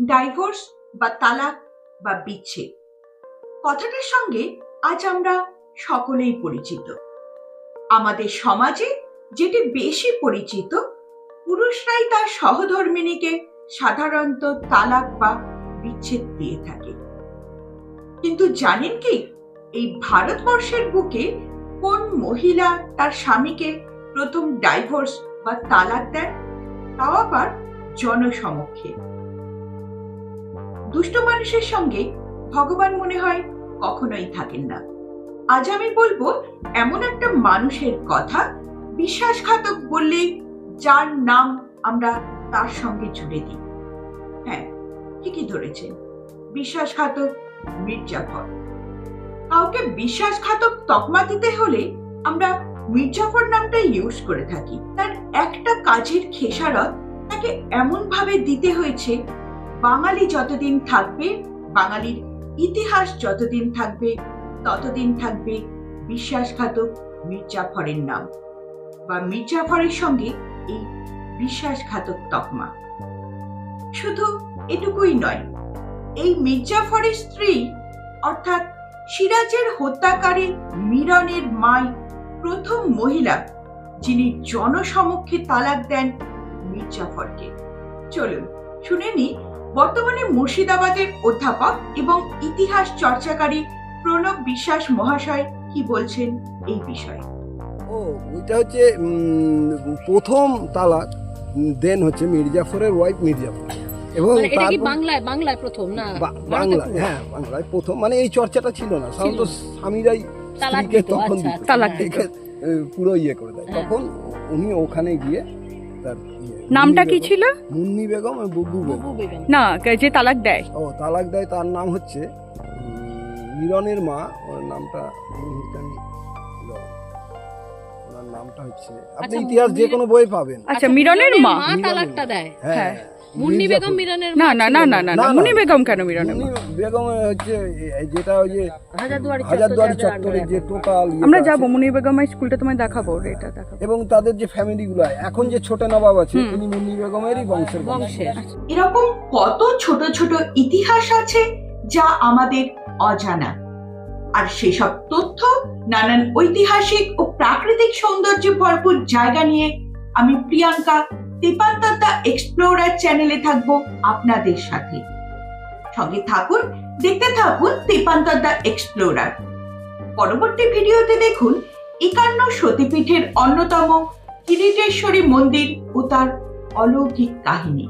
Divorce বা তালাক বা বিচ্ছেদ। কথাটার সঙ্গে আজ আমরা সকলেই পরিচিত। আমাদের সমাজে যেটি বেশি পরিচিত, পুরুষরাই তার সহধর্মিণীকে সাধারণত তালাক বা বিচ্ছেদ দিয়ে থাকে। কিন্তু জানেন কি, এই ভারতবর্ষের বুকে কোন মহিলা তার স্বামীকে প্রথম ডাইভোর্স বা তালাক দেন, তাও আবার জনসমক্ষে। দুষ্ট মানুষের সঙ্গে ভগবান মনে হয় কখনোই থাকেন না। আজ আমি বলব, এমন একটা মানুষের কথা বিশ্বাসঘাতক বললে যার নাম আমরা তার সঙ্গে জুড়ে দিই। হ্যাঁ ঠিকই ধরেছেন, বিশ্বাসঘাতক মির্জাফর। কাউকে বিশ্বাসঘাতক তকমা দিতে হলে আমরা মির্জাফর নামটা ইউজ করে থাকি। তার একটা কাজের খেসারত তাকে এমন ভাবে দিতে হয়েছে বাঙালি যতদিন থাকবে, বাঙালির ইতিহাস যতদিন থাকবে, ততদিন থাকবে বিশ্বাসঘাতক মির্জাফরের নাম বা মির্জাফরের সঙ্গে এই বিশ্বাসঘাতক তকমা। শুধু এটুকুই নয়, এই মির্জাফরের স্ত্রী অর্থাৎ সিরাজের হত্যাকারী মিরনের মাই প্রথম মহিলা যিনি জনসমক্ষে তালাক দেন মির্জাফরকে চলুন, শুনে নি বর্তমানে মুর্শিদাবাদের অধ্যাপক এবং ইতিহাস চর্চাকারী প্রণব বিশ্বাস মহাশয় কি বলছেন এই বিষয়ে? ও ওইটা হচ্ছে প্রথম তালাক দেন হচ্ছে মির্জাফরের ওয়াইফ মির্জাফর। এবং মানে এটা কি তারপর- বাংলায় বাংলায় প্রথম? না বাংলা হ্যাঁ বাংলায় প্রথম। মানে এই চর্চাটা ছিল না। সাধারণত স্বামীরাই স্ত্রীকে তখন আচ্ছা। আচ্ছা, তালাক পুরো ইয়ে করে দেয়। হ্যাঁ। তখন উনি ওখানে গিয়ে তার ইয়ে, নামটা কি ছিল? মুন্নি বেগম আর বুবু বেগম। না যে তালাক দেয়। ও তালাক দেয় তার নাম হচ্ছে মিরনের মিলনের মা ওর নামটা। ওনার নামটা হচ্ছে আপনি আচ্ছা, ইতিহাস যে কোনো বই পাবেন। আচ্ছা মিরনের মা? তালাকটা দেয়। হ্যাঁ। মুন্নি বেগম মিরানের না না না না না না, না না। বেগম কেন মিরনের মা বেগম হচ্ছে এ- যেটা ওই যে হাজারদুয়ারি হাজারদুয়ারি চত্বরে চত্বরে যে টোটাল আমরা যাব বেগমের স্কুলটা তোমায় দেখাবো এটা দেখাবো এবং তাদের যে ফ্যামিলি গুলো এখন যে ছোট নবাব আছে। তিনি মুন্নি বেগমেরই বংশের বংশ। বংশের এরকম কত ছোট ছোট ইতিহাস আছে যা আমাদের অজানা আর সেসব তথ্য নানান ঐতিহাসিক ও প্রাকৃতিক সৌন্দর্যে ভরপুর জায়গা নিয়ে আমি প্রিয়াঙ্কা তেপান্তদ্দা এক্সপ্লোরার চ্যানেলে থাকব আপনাদের সাথে। সঙ্গে থাকুন, দেখতে থাকুন দীপান্তর দ্য এক্সপ্লোরার। পরবর্তী ভিডিওতে দেখুন একান্ন সতীপীঠের অন্যতম কিরিটেশ্বরী মন্দির ও তার অলৌকিক কাহিনী।